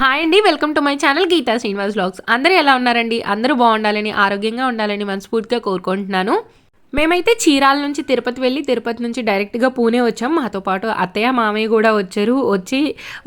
Hi అండి welcome to my channel Geetha Srinivas blogs అందరూ ఎలా ఉన్నారండి? అందరూ బాగుండాలని ఆరోగ్యంగా ఉండాలని మనస్ఫూర్తిగా కోరుకుంటున్నాను. మేమైతే చీరాల నుంచి తిరుపతి వెళ్ళి తిరుపతి నుంచి డైరెక్ట్గా పూణే వచ్చాం. మాతో పాటు అత్తయ్య మామయ్య కూడా వచ్చారు. వచ్చి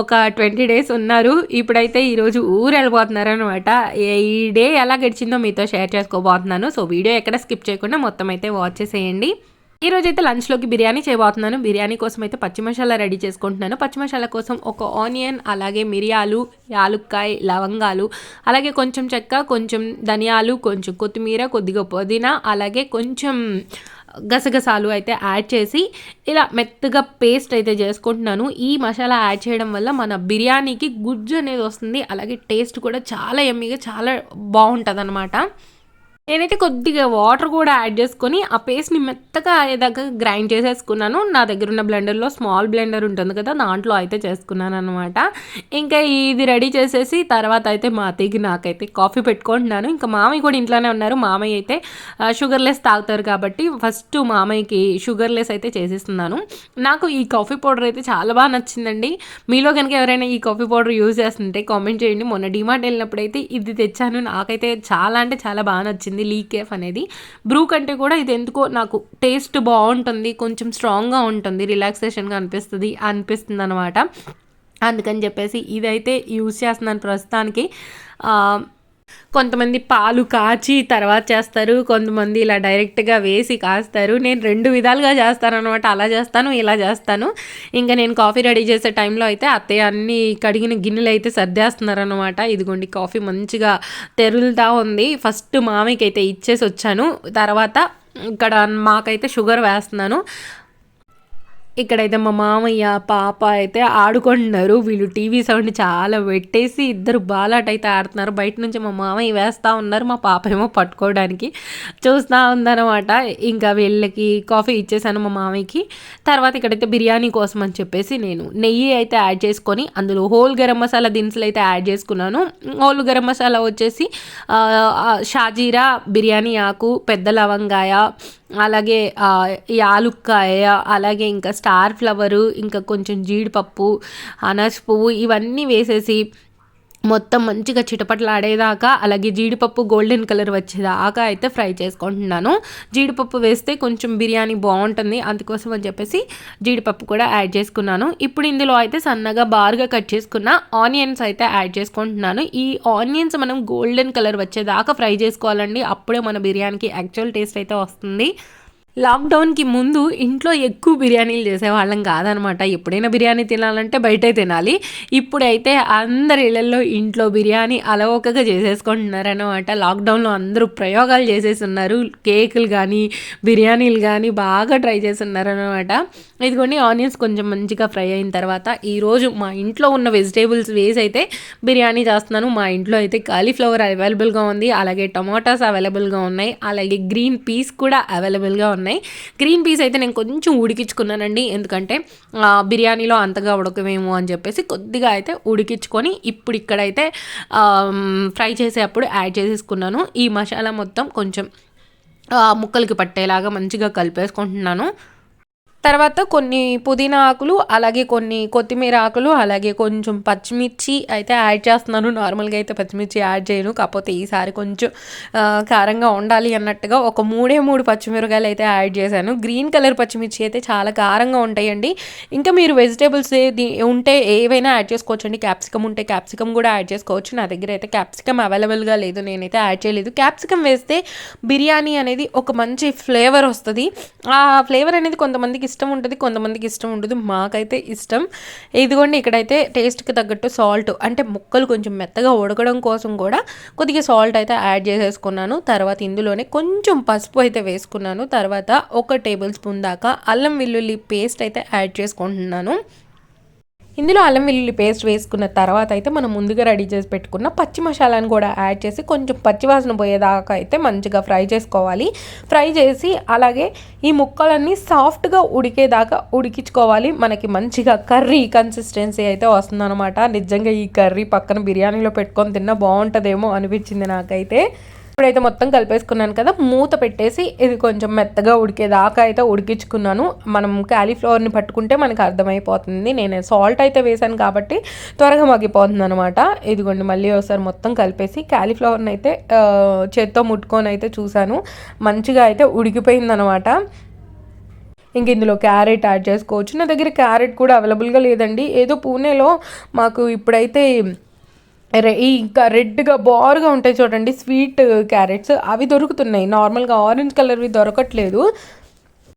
ఒక ట్వంటీ డేస్ ఉన్నారు. ఇప్పుడైతే ఈరోజు ఊరు వెళ్ళిపోతున్నారు అనమాట ఈ డే ఎలా గడిచిందో మీతో షేర్ చేసుకోబోతున్నాను. సో వీడియో ఎక్కడ స్కిప్ చేయకుండా మొత్తం అయితే వాచ్ చేసేయండి. ఈ రోజు అయితే లంచ్లోకి బిర్యానీ చేయబోతున్నాను. బిర్యానీ కోసం అయితే పచ్చి మసాలా రెడీ చేసుకుంటున్నాను. పచ్చి మసాలా కోసం ఒక ఆనియన్ అలాగే మిరియాలు యాలుక్కాయ లవంగాలు అలాగే కొంచెం చెక్క కొంచెం ధనియాలు కొంచెం కొత్తిమీర కొద్దిగా పుదీనా అలాగే కొంచెం గసగసాలు అయితే యాడ్ చేసి ఇలా మెత్తగా పేస్ట్ అయితే చేసుకుంటున్నాను. ఈ మసాలా యాడ్ చేయడం వల్ల మన బిర్యానీకి గుజ్జు అనేది వస్తుంది. అలాగే టేస్ట్ కూడా చాలా ఎమ్మిగా చాలా బాగుంటుంది అనమాట నేనైతే కొద్దిగా వాటర్ కూడా యాడ్ చేసుకొని ఆ పేస్ట్ని మెత్తగా అయ్యేదాకా గ్రైండ్ చేసేసుకున్నాను. నా దగ్గర ఉన్న బ్లెండర్లో స్మాల్ బ్లెండర్ ఉంటుంది కదా దాంట్లో అయితే చేసుకున్నాను అనమాట ఇంకా ఇది రెడీ చేసేసి తర్వాత అయితే మా అత్తయ్యకి నాకైతే కాఫీ పెట్టుకుంటున్నాను. ఇంకా మామయ్య కూడా ఇంట్లోనే ఉన్నారు. మామయ్య అయితే షుగర్లెస్ తాగుతారు కాబట్టి ఫస్ట్ మామయ్యకి షుగర్లెస్ అయితే చేసేస్తున్నాను. నాకు ఈ కాఫీ పౌడర్ అయితే చాలా బాగా నచ్చిందండి. మీలో కనుక ఎవరైనా ఈ కాఫీ పౌడర్ యూజ్ చేస్తుంటే కామెంట్ చేయండి. మొన్న డిమార్ట్ వెళ్ళినప్పుడు అయితే ఇది తెచ్చాను. నాకైతే చాలా అంటే చాలా బాగా నచ్చింది. వచ్చింది లీకేఫ్ అనేది. బ్రూ కంటే కూడా ఇది ఎందుకో నాకు టేస్ట్ బాగుంటుంది కొంచెం స్ట్రాంగ్గా ఉంటుంది రిలాక్సేషన్గా అనిపిస్తుంది అనిపిస్తుంది అనమాట అందుకని చెప్పేసి ఇదైతే యూజ్ చేస్తున్నాను ప్రస్తుతానికి. కొంతమంది పాలు కాచి తర్వాత చేస్తారు కొంతమంది ఇలా డైరెక్ట్గా వేసి కాస్తారు. నేను రెండు విధాలుగా చేస్తాను అనమాట అలా చేస్తాను ఇలా చేస్తాను. ఇంకా నేను కాఫీ రెడీ చేసే టైంలో అయితే అత్తయ్య అన్ని కడిగిన గిన్నెలు అయితే సర్దేస్తున్నారనమాట ఇదిగోండి కాఫీ మంచిగా తెరులుతా ఉంది. ఫస్ట్ మామయ్యకి అయితే ఇచ్చేసి వచ్చాను తర్వాత ఇక్కడ మాకైతే షుగర్ వేస్తున్నాను. ఇక్కడైతే మా మామయ్య పాప అయితే ఆడుకుంటున్నారు. వీళ్ళు టీవీ సౌండ్ చాలా పెట్టేసి ఇద్దరు బాలాట అయితే ఆడుతున్నారు. బయట నుంచి మా మామయ్య వేస్తూ ఉన్నారు. మా పాప ఏమో పట్టుకోవడానికి చూస్తూ ఉందన్నమాట. ఇంకా వీళ్ళకి కాఫీ ఇచ్చేసాను మా మామయ్యకి. తర్వాత ఇక్కడైతే బిర్యానీ కోసం అని చెప్పేసి నేను నెయ్యి అయితే యాడ్ చేసుకొని అందులో హోల్ గరం మసాలా దినుసులు అయితే యాడ్ చేసుకున్నాను. హోల్ గరం మసాలా వచ్చేసి షాజీరా బిర్యానీ ఆకు పెద్ద లవంగాయ అలాగే యాలుక్కాయ అలాగే ఇంకా స్టార్ ఫ్లవరు ఇంకా కొంచెం జీడిపప్పు అనస్ పువ్వు ఇవన్నీ వేసేసి మొత్తం మంచిగా చిటపటలాడేదాకా అలాగే జీడిపప్పు గోల్డెన్ కలర్ వచ్చేదాకా అయితే ఫ్రై చేసుకుంటున్నాను. జీడిపప్పు వేస్తే కొంచెం బిర్యానీ బాగుంటుంది. అందుకోసం అని చెప్పేసి జీడిపప్పు కూడా యాడ్ చేసుకున్నాను. ఇప్పుడు ఇందులో అయితే సన్నగా బార్గా కట్ చేసుకున్న ఆనియన్స్ అయితే యాడ్ చేసుకుంటున్నాను. ఈ ఆనియన్స్ మనం గోల్డెన్ కలర్ వచ్చేదాకా ఫ్రై చేసుకోవాలండి. అప్పుడే మన బిర్యానీకి యాక్చువల్ టేస్ట్ అయితే వస్తుంది. లాక్డౌన్కి ముందు ఇంట్లో ఎక్కువ బిర్యానీలు చేసేవాళ్ళం కాదనమాట. ఎప్పుడైనా బిర్యానీ తినాలంటే బయటే తినాలి. ఇప్పుడైతే అందరి ఇళ్ళలో ఇంట్లో బిర్యానీ అలవోకగా చేసేసుకుంటున్నారనమాట లాక్డౌన్లో అందరూ ప్రయోగాలు చేసేస్తున్నారు. కేకులు కానీ బిర్యానీలు కానీ బాగా ట్రై చేస్తున్నారనమాట ఇదిగోండి ఆనియన్స్ కొంచెం మంచిగా ఫ్రై అయిన తర్వాత ఈరోజు మా ఇంట్లో ఉన్న వెజిటేబుల్స్ వేసి అయితే బిర్యానీ చేస్తున్నాను. మా ఇంట్లో అయితే కాలీఫ్లవర్ అవైలబుల్గా ఉంది. అలాగే టమాటాస్ అవైలబుల్గా ఉన్నాయి. అలాగే గ్రీన్ పీస్ కూడా అవైలబుల్గా ఉన్నాయి ఉన్నాయి. గ్రీన్ పీస్ అయితే నేను కొంచెం ఉడికించుకున్నానండి. ఎందుకంటే బిర్యానీలో అంతగా ఉడకమేమో అని చెప్పేసి కొద్దిగా అయితే ఉడికించుకొని ఇప్పుడు ఇక్కడైతే ఫ్రై చేసేటప్పుడు యాడ్ చేసేసుకున్నాను. ఈ మసాలా మొత్తం కొంచెం ముక్కలకి పట్టేలాగా మంచిగా కలిపేసుకుంటున్నాను. తర్వాత కొన్ని పుదీనా ఆకులు అలాగే కొన్ని కొత్తిమీర ఆకులు అలాగే కొంచెం పచ్చిమిర్చి అయితే యాడ్ చేస్తున్నాను. నార్మల్గా అయితే పచ్చిమిర్చి యాడ్ చేయను. కాకపోతే ఈసారి కొంచెం కారంగా ఉండాలి అన్నట్టుగా ఒక మూడే మూడు పచ్చిమిరకాయలు అయితే యాడ్ చేశాను. గ్రీన్ కలర్ పచ్చిమిర్చి అయితే చాలా కారంగా ఉంటాయండి. ఇంకా మీరు వెజిటేబుల్స్ ఉంటే ఏవైనా యాడ్ చేసుకోవచ్చండి. క్యాప్సికమ్ ఉంటే క్యాప్సికమ్ కూడా యాడ్ చేసుకోవచ్చు. నా దగ్గర అయితే క్యాప్సికమ్ అవైలబుల్గా లేదు. నేనైతే యాడ్ చేయలేదు. క్యాప్సికమ్ వేస్తే బిర్యానీ అనేది ఒక మంచి ఫ్లేవర్ వస్తుంది. ఆ ఫ్లేవర్ అనేది కొంతమందికి ఇష్టం ఇష్టం ఉంటుంది కొంతమందికి ఇష్టం ఉండదు మాకైతే ఇష్టం. ఇదిగోండి ఇక్కడైతే టేస్ట్కి తగ్గట్టు సాల్ట్ అంటే ముక్కలు కొంచెం మెత్తగా ఉడకడం కోసం కూడా కొద్దిగా సాల్ట్ అయితే యాడ్ చేసేసుకున్నాను. తర్వాత ఇందులోనే కొంచెం పసుపు అయితే వేసుకున్నాను. తర్వాత ఒక టేబుల్ స్పూన్ దాకా అల్లం వెల్లుల్లి పేస్ట్ అయితే యాడ్ చేసుకుంటున్నాను. ఇందులో అల్లం వెల్లుల్లి పేస్ట్ వేసుకున్న తర్వాత అయితే మనం ముందుగా రెడీ చేసి పెట్టుకున్న పచ్చి మసాలాను కూడా యాడ్ చేసి కొంచెం పచ్చివాసన పోయేదాకా అయితే మంచిగా ఫ్రై చేసుకోవాలి. ఫ్రై చేసి అలాగే ఈ ముక్కలన్నీ సాఫ్ట్గా ఉడికేదాకా ఉడికించుకోవాలి. మనకి మంచిగా కర్రీ కన్సిస్టెన్సీ అయితే వస్తుందన్నమాట. నిజంగా ఈ కర్రీ పక్కన బిర్యానీలో పెట్టుకొని తిన్నా బాగుంటుందేమో అనిపించింది నాకైతే. ఇప్పుడైతే మొత్తం కలిపేసుకున్నాను కదా మూత పెట్టేసి ఇది కొంచెం మెత్తగా ఉడికేదాకా అయితే ఉడికించుకున్నాను. మనం క్యాలీఫ్లవర్ని పట్టుకుంటే మనకు అర్థమైపోతుంది. నేను సాల్ట్ అయితే వేసాను కాబట్టి త్వరగా మగ్గిపోతుంది అనమాట ఇదిగోండి మళ్ళీ ఒకసారి మొత్తం కలిపేసి క్యాలీఫ్లవర్ని అయితే చేత్తో ముట్టుకొని అయితే చూశాను. మంచిగా అయితే ఉడికిపోయిందనమాట ఇంక ఇందులో క్యారెట్ యాడ్ చేసుకోవచ్చు. నా దగ్గర క్యారెట్ కూడా అవైలబుల్గా లేదండి. ఏదో పూణేలో మాకు ఇప్పుడైతే ఇంకా రెడ్గా బారుగా ఉంటాయి చూడండి స్వీట్ క్యారెట్స్. అవి దొరుకుతున్నాయి. నార్మల్గా ఆరెంజ్ కలర్వి దొరకట్లేదు.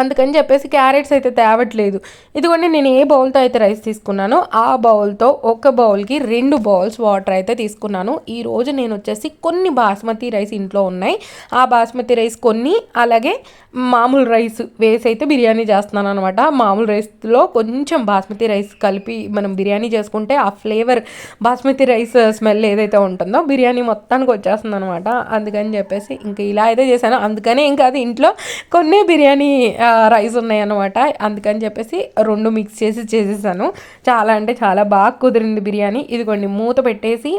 అందుకని చెప్పేసి క్యారెట్స్ అయితే తేవట్లేదు. ఇదిగోండి నేను ఏ బౌల్తో అయితే రైస్ తీసుకున్నానో ఆ బౌల్తో ఒక బౌల్కి రెండు బౌల్స్ వాటర్ అయితే తీసుకున్నాను. ఈరోజు నేను వచ్చేసి కొన్ని బాస్మతి రైస్ ఇంట్లో ఉన్నాయి. ఆ బాస్మతి రైస్ కొన్ని అలాగే మామూలు రైస్ వేసి అయితే బిర్యానీ చేస్తున్నాను అనమాట మామూలు రైస్లో కొంచెం బాస్మతి రైస్ కలిపి మనం బిర్యానీ చేసుకుంటే ఆ ఫ్లేవర్ బాస్మతి రైస్ స్మెల్ ఏదైతే ఉంటుందో బిర్యానీ మొత్తానికి వచ్చేస్తుంది అనమాట అందుకని చెప్పేసి ఇంకా ఇలా అయితే చేశాను. అందుకనే ఇంకా అది ఇంట్లో కొన్ని బిర్యానీ రైస్ ఉన్నాయన్నమాట. అందుకని చెప్పేసి రెండు మిక్స్ చేసి చేసేసాను. చాలా అంటే చాలా బాగా కుదిరింది బిర్యానీ. ఇదిగోండి మూత పెట్టేసి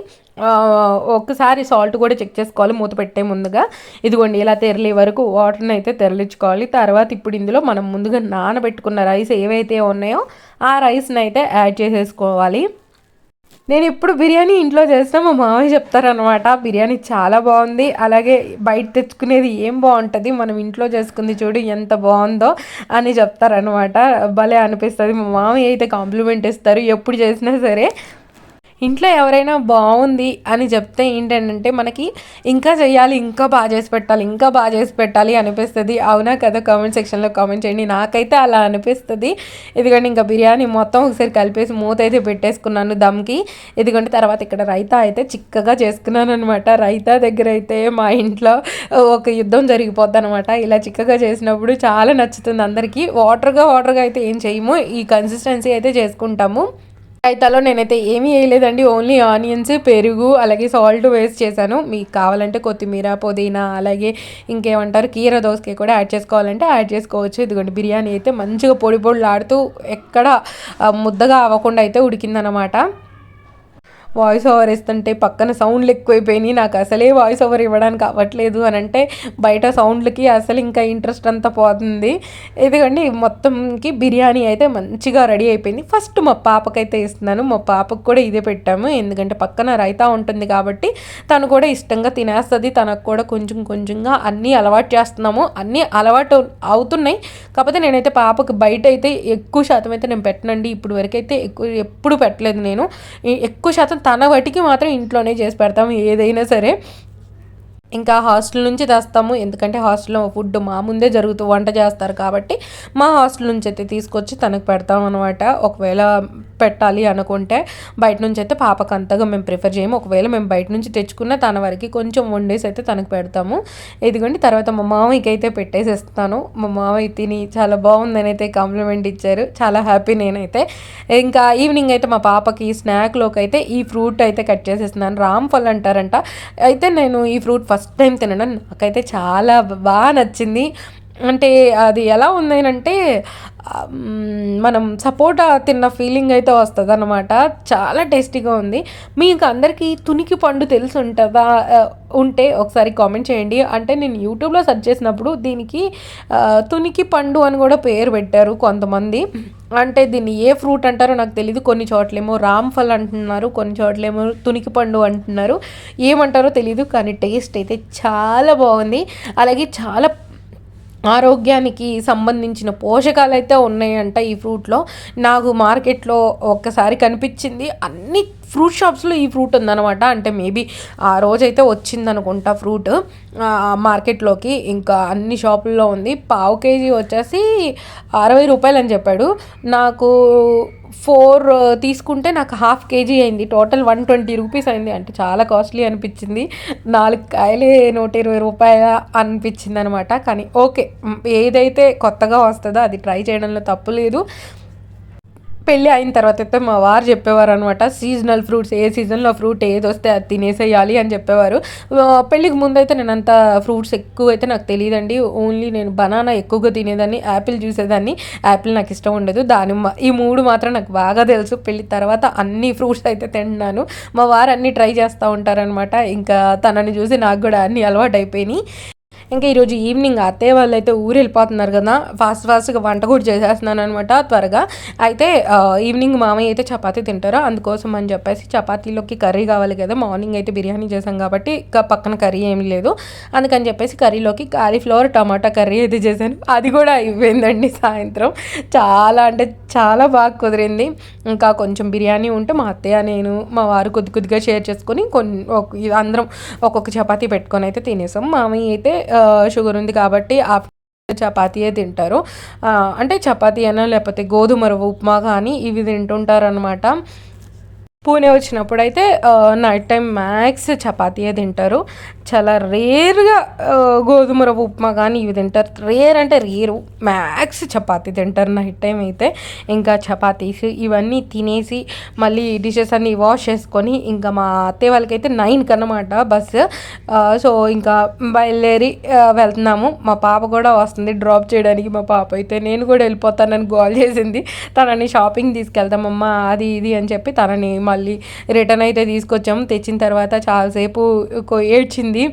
ఒక్కసారి సాల్ట్ కూడా చెక్ చేసుకోవాలి మూత పెట్టే ముందుగా. ఇదిగోండి ఇలా తెరలే వరకు వాటర్ని అయితే తెరలించుకోవాలి. తర్వాత ఇప్పుడు ఇందులో మనం ముందుగా నానబెట్టుకున్న రైస్ ఏవైతే ఉన్నాయో ఆ రైస్ని అయితే యాడ్ చేసేసుకోవాలి. నేను ఎప్పుడు బిర్యానీ ఇంట్లో చేసినా మా మామయ్య చెప్తారనమాట బిర్యానీ చాలా బాగుంది అలాగే బయట తెచ్చుకునేది ఏం బాగుంటుంది మనం ఇంట్లో చేసుకుంది చూడు ఎంత బాగుందో అని చెప్తారనమాట భలే అనిపిస్తుంది. మా మామయ్య అయితే కాంప్లిమెంట్ ఇస్తారు ఎప్పుడు చేసినా సరే. ఇంట్లో ఎవరైనా బాగుంది అని చెప్తే ఏంటంటే మనకి ఇంకా చేయాలి ఇంకా బాగా చేసి పెట్టాలి ఇంకా బాగా చేసి పెట్టాలి అనిపిస్తుంది. అవునా కదా? కామెంట్ సెక్షన్లో కామెంట్ చేయండి. నాకైతే అలా అనిపిస్తుంది. ఎందుకంటే ఇంకా బిర్యానీ మొత్తం ఒకసారి కలిపేసి మూత అయితే పెట్టేసుకున్నాను దమ్కి. ఎందుకంటే తర్వాత ఇక్కడ రైతా అయితే చిక్కగా చేసుకున్నాను అనమాట రైతా దగ్గర అయితే మా ఇంట్లో ఒక యుద్ధం జరిగిపోద్ది అనమాట ఇలా చిక్కగా చేసినప్పుడు చాలా నచ్చుతుంది అందరికీ. వాటర్గా వాటర్గా అయితే ఏం చేయము. ఈ కన్సిస్టెన్సీ అయితే చేసుకుంటాము. రైతాలో నేనైతే ఏమీ వేయలేదండి. ఓన్లీ ఆనియన్స్ పెరుగు అలాగే సాల్ట్ వేస్ట్ చేశాను. మీకు కావాలంటే కొత్తిమీర పుదీనా అలాగే ఇంకేమంటారు కీర దోసకాయ కూడా యాడ్ చేసుకోవాలంటే యాడ్ చేసుకోవచ్చు. ఇదిగోండి బిర్యానీ అయితే మంచిగా పొడి పొడిలాడుతూ ఎక్కడ ముద్దగా అవ్వకుండా అయితే ఉడికిందనమాట. వాయిస్ ఓవర్ ఇస్తుంటే పక్కన సౌండ్లు ఎక్కువైపోయినాయి. నాకు అసలే వాయిస్ ఓవర్ ఇవ్వడానికి అవ్వట్లేదు అని అంటే బయట సౌండ్లకి అసలు ఇంకా ఇంట్రెస్ట్ అంతా పోతుంది. ఎందుకంటే మొత్తంకి బిర్యానీ అయితే మంచిగా రెడీ అయిపోయింది. ఫస్ట్ మా పాపకైతే ఇస్తున్నాను. మా పాపకు కూడా ఇదే పెట్టాము. ఎందుకంటే పక్కన రైతా ఉంటుంది కాబట్టి తను కూడా ఇష్టంగా తినేస్తుంది. తనకు కూడా కొంచెం కొంచెంగా అన్నీ అలవాటు చేస్తున్నాము. అన్నీ అలవాటు అవుతున్నాయి. కాకపోతే నేనైతే పాపకు బయట అయితే ఎక్కువ శాతం అయితే నేను పెట్టనండి. ఇప్పుడు వరకైతే ఎక్కువ ఎప్పుడు పెట్టలేదు నేను. ఎక్కువ శాతం తన వాటికి మాత్రం ఇంట్లోనే చేసి పెడతాం ఏదైనా సరే. ఇంకా హాస్టల్ నుంచి తెస్తాము. ఎందుకంటే హాస్టల్లో ఫుడ్ మా ముందే జరుగుతూ వంట చేస్తారు కాబట్టి మా హాస్టల్ నుంచి అయితే తీసుకొచ్చి తనకు పెడతాం అనమాట ఒకవేళ పెట్టాలి అనుకుంటే బయట నుంచి అయితే పాపకు అంతగా మేము ప్రిఫర్ చేయము. ఒకవేళ మేము బయట నుంచి తెచ్చుకున్న తన వరకు కొంచెం వండేసి అయితే తనకు పెడతాము. ఇదిగోండి తర్వాత మా మామయ్యకి అయితే పెట్టేసేస్తాను. మా మామయ్య తిని చాలా బాగుందని అయితే కాంప్లిమెంట్ ఇచ్చారు. చాలా హ్యాపీ నేనైతే. ఇంకా ఈవినింగ్ అయితే మా పాపకి స్నాక్లోకి అయితే ఈ ఫ్రూట్ అయితే కట్ చేసేస్తున్నాను. రామ్ ఫల్ అంటారంట. అయితే నేను ఈ ఫ్రూట్ ఫస్ట్ టైం తినడం నాకైతే చాలా బాగా నచ్చింది. అంటే అది ఎలా ఉంది అంటే మనం సపోటా తిన్న ఫీలింగ్ అయితే వస్తుంది అనమాట చాలా టేస్టీగా ఉంది. మీకు అందరికీ తునికి పండు తెలిసి ఉంటుందా ఉంటే ఒకసారి కామెంట్ చేయండి. అంటే నేను యూట్యూబ్లో సెర్చ్ చేసినప్పుడు దీనికి తునికి పండు అని కూడా పేరు పెట్టారు కొంతమంది. అంటే దీన్ని ఏ ఫ్రూట్ అంటారో నాకు తెలియదు కొన్ని చోట్లేమో రామ్ ఫల్ అంటున్నారు కొన్ని చోట్లేమో తునికి పండు అంటున్నారు. ఏమంటారో తెలియదు కానీ టేస్ట్ అయితే చాలా బాగుంది. అలాగే చాలా ఆరోగ్యానికి సంబంధించిన పోషకాలు అయితే ఉన్నాయంట ఈ ఫ్రూట్లో. నాకు మార్కెట్లో ఒక్కసారి కనిపించింది. అన్ని ఫ్రూట్ షాప్స్లో ఈ ఫ్రూట్ ఉందనమాట అంటే మేబీ ఆ రోజైతే వచ్చిందనుకుంటా ఫ్రూట్. మార్కెట్లోకి ఇంకా అన్ని షాపుల్లో ఉంది. పావు కేజీ వచ్చేసి అరవై రూపాయలు అని చెప్పాడు. నాకు ఫోర్ తీసుకుంటే నాకు హాఫ్ కేజీ అయింది. టోటల్ వన్ ట్వంటీ రూపీస్ అయింది. అంటే చాలా కాస్ట్లీ అనిపించింది. నాలుగు కాయలే నూట ఇరవై రూపాయల అనిపించింది అనమాట కానీ ఓకే ఏదైతే కొత్తగా వస్తుందో అది ట్రై చేయడంలో తప్పు లేదు. పెళ్ళి అయిన తర్వాత అయితే మా వారు చెప్పేవారు అనమాట సీజనల్ ఫ్రూట్స్ ఏ సీజన్లో ఫ్రూట్ ఏది వస్తే అది తినేసేయాలి అని చెప్పేవారు. పెళ్ళికి ముందు అయితే నేను అంత ఫ్రూట్స్ ఎక్కువ అయితే నాకు తెలియదండి. ఓన్లీ నేను బనానా ఎక్కువగా తినేదాన్ని యాపిల్ చూసేదాన్ని. యాపిల్ నాకు ఇష్టం ఉండదు. దానిమ్మ ఈ మూడు మాత్రం నాకు బాగా తెలుసు. పెళ్ళి తర్వాత అన్ని ఫ్రూట్స్ అయితే తింటున్నాను. మా వారు అన్ని ట్రై చేస్తూ ఉంటారనమాట ఇంకా తనని చూసి నాకు కూడా అన్ని అలవాటు అయిపోయినాయి ఇంకా ఈరోజు ఈవినింగ్ అత్తయ్య వాళ్ళు అయితే ఊరు వెళ్ళిపోతున్నారు కదా ఫాస్ట్ ఫాస్ట్గా వంట కూడా చేసేస్తున్నాను అనమాట త్వరగా. అయితే ఈవినింగ్ మామయ్య అయితే చపాతీ తింటారు. అందుకోసం అని చెప్పేసి చపాతీలోకి కర్రీ కావాలి కదా మార్నింగ్ అయితే బిర్యానీ చేసాం కాబట్టి పక్కన కర్రీ ఏమి లేదు. అందుకని చెప్పేసి కర్రీలోకి కాలీఫ్లవర్ టమాటా కర్రీ అయితే చేశాను. అది కూడా అయిపోయిందండి సాయంత్రం. చాలా అంటే చాలా బాగా కుదిరింది. ఇంకా కొంచెం బిర్యానీ ఉంటే మా అత్తయ్య నేను మా వారు కొద్ది కొద్దిగా షేర్ చేసుకొని కొన్ని అందరం ఒక్కొక్క చపాతీ పెట్టుకొని అయితే తినేసాం. మామయ్య అయితే షుగర్ ఉంది కాబట్టి ఆ చపాతీయే తింటారు. అంటే చపాతీ అయినా లేకపోతే గోధుమ రవ్వ ఉప్మా కానీ ఇవి తింటుంటారు అనమాట పూణే వచ్చినప్పుడు అయితే నైట్ టైం మ్యాక్స్ చపాతీయే తింటారు. చాలా రేర్గా గోధుమ రవ్వ ఉప్మా కానీ ఇవి తింటారు. రేర్ అంటే రేరు. మ్యాక్స్ చపాతీ తింటారు నైట్ టైం అయితే. ఇంకా చపాతీస్ ఇవన్నీ తినేసి మళ్ళీ డిషెస్ అన్నీ వాష్ చేసుకొని ఇంకా మా అత్తయ్య వాళ్ళకైతే నైన్కి అన్నమాట బస్సు సో ఇంకా బయలుదేరి వెళ్తున్నాము. మా పాప కూడా వస్తుంది డ్రాప్ చేయడానికి. మా పాప అయితే నేను కూడా వెళ్ళిపోతానని గోల్ చేసింది. తనని షాపింగ్ తీసుకెళ్తామమ్మా అది ఇది అని చెప్పి తనని మా మళ్ళీ రిటర్న్ అయితే తీసుకొచ్చాము తెచ్చిన తర్వాత చాలాసేపు ఏడ్చింది.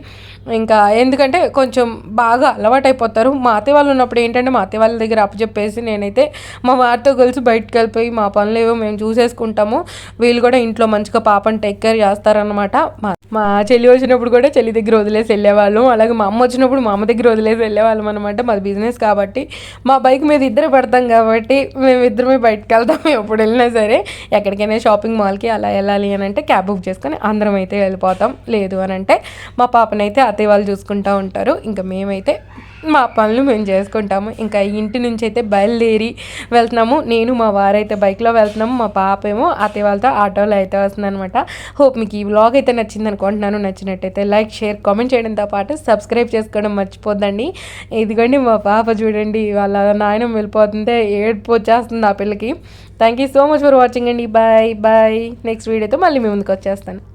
ఇంకా ఎందుకంటే కొంచెం బాగా అలవాటైపోతారు. మా అత్తయ్య వాళ్ళు ఉన్నప్పుడు ఏంటంటే మా అత్తయ్య వాళ్ళ దగ్గర అప్పచెప్పేసి నేనైతే మా వారితో కలిసి బయటకు వెళ్ళిపోయి మా పనులు ఏవో మేము చూసేసుకుంటాము. వీళ్ళు కూడా ఇంట్లో మంచిగా పాపని టేక్ కేర్ చేస్తారనమాట మా మా చెల్లి వచ్చినప్పుడు కూడా చెల్లి దగ్గర వదిలేసి వెళ్ళేవాళ్ళం. అలాగే మా అమ్మ వచ్చినప్పుడు మా అమ్మ దగ్గర వదిలేసి వెళ్ళేవాళ్ళం అనమాట మాది బిజినెస్ కాబట్టి మా బైక్ మీద ఇద్దరు పడతాం కాబట్టి మేము ఇద్దరమే బయటకు వెళ్తాం. ఎప్పుడు వెళ్ళినా సరే ఎక్కడికైనా షాపింగ్ మాల్కి అలా వెళ్ళాలి అని అంటే క్యాబ్ బుక్ చేసుకొని అందరం అయితే వెళ్ళిపోతాం. లేదు అని అంటే మా పాపనైతే అత్తయ్య వాళ్ళు చూసుకుంటూ ఉంటారు. ఇంకా మేమైతే మా పనులు మేము చేసుకుంటాము. ఇంకా ఇంటి నుంచి అయితే బయలుదేరి వెళ్తున్నాము. నేను మా వారైతే బైక్లో వెళ్తున్నాము. మా పాప ఏమో అత్తయ్య వాళ్ళతో ఆటోలో అయితే వస్తుంది అనమాట హోప్ మీకు ఈ వ్లాగ్ అయితే నచ్చింది అనుకుంటున్నాను నచ్చినట్టయితే లైక్ షేర్ కామెంట్ చేయడంతో పాటు సబ్స్క్రైబ్ చేసుకోవడం మర్చిపోద్దండి. ఇదిగోండి మా పాప చూడండి. వాళ్ళ నాయనం వెళ్ళిపోతుంటే ఏడుపు వచ్చేస్తుంది ఆ పిల్లకి. Thank you so much for watching అండి. బాయ్ బాయ్ నెక్స్ట్ వీడియోతో మళ్ళీ మీ ముందుకు వచ్చేస్తాను.